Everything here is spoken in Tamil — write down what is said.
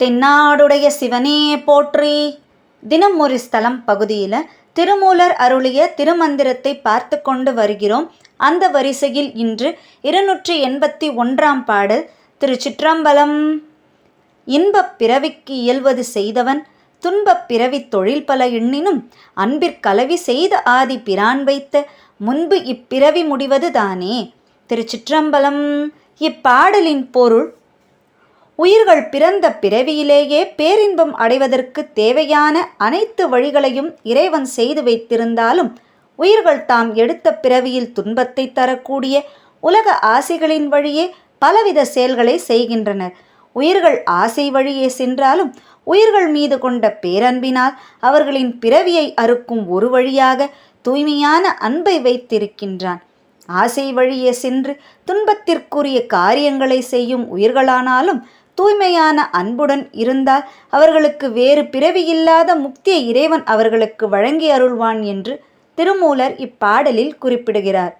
தென்னாடுடைய சிவனே போற்றி. தினம் ஒரு ஸ்தலம் பகுதியில் திருமூலர் அருளிய திருமந்திரத்தை பார்த்து கொண்டு வருகிறோம். அந்த வரிசையில் இன்று இருநூற்றி எண்பத்தி ஒன்றாம் பாடல் திருச்சிற்றம்பலம். இன்பப் பிறவிக்கு இயல்வது செய்தவன் துன்பப் பிறவி தொழில் பல எண்ணினும் அன்பிற்கலவி செய்த ஆதி பிரான் வைத்த முன்பு இப்பிறவி முடிவது தானே திருச்சிற்றம்பலம். இப்பாடலின் பொருள் உயிர்கள் பிறந்த பிறவியிலேயே பேரின்பம் அடைவதற்கு தேவையான அனைத்து வழிகளையும் இறைவன் செய்து வைத்திருந்தாலும் உயிர்கள் தாம் எடுத்த பிறவியில் துன்பத்தை தரக்கூடிய உலக ஆசைகளின் வழியே பலவித செயல்களை செய்கின்றனர். உயிர்கள் ஆசை வழியே சென்றாலும் உயிர்கள் மீது கொண்ட பேரன்பினால் அவர்களின் பிறவியை அறுக்கும் ஒரு வழியாக தூய்மையான அன்பை வைத்திருக்கின்றான். ஆசை வழியே சென்று துன்பத்திற்குரிய காரியங்களை செய்யும் உயிர்களானாலும் தூய்மையான அன்புடன் இருந்தால் அவர்களுக்கு வேறு பிறவியில்லாத முக்தியை இறைவன் அவர்களுக்கு வழங்கி அருள்வான் என்று திருமூலர் இப்பாடலில் குறிப்பிடுகிறார்.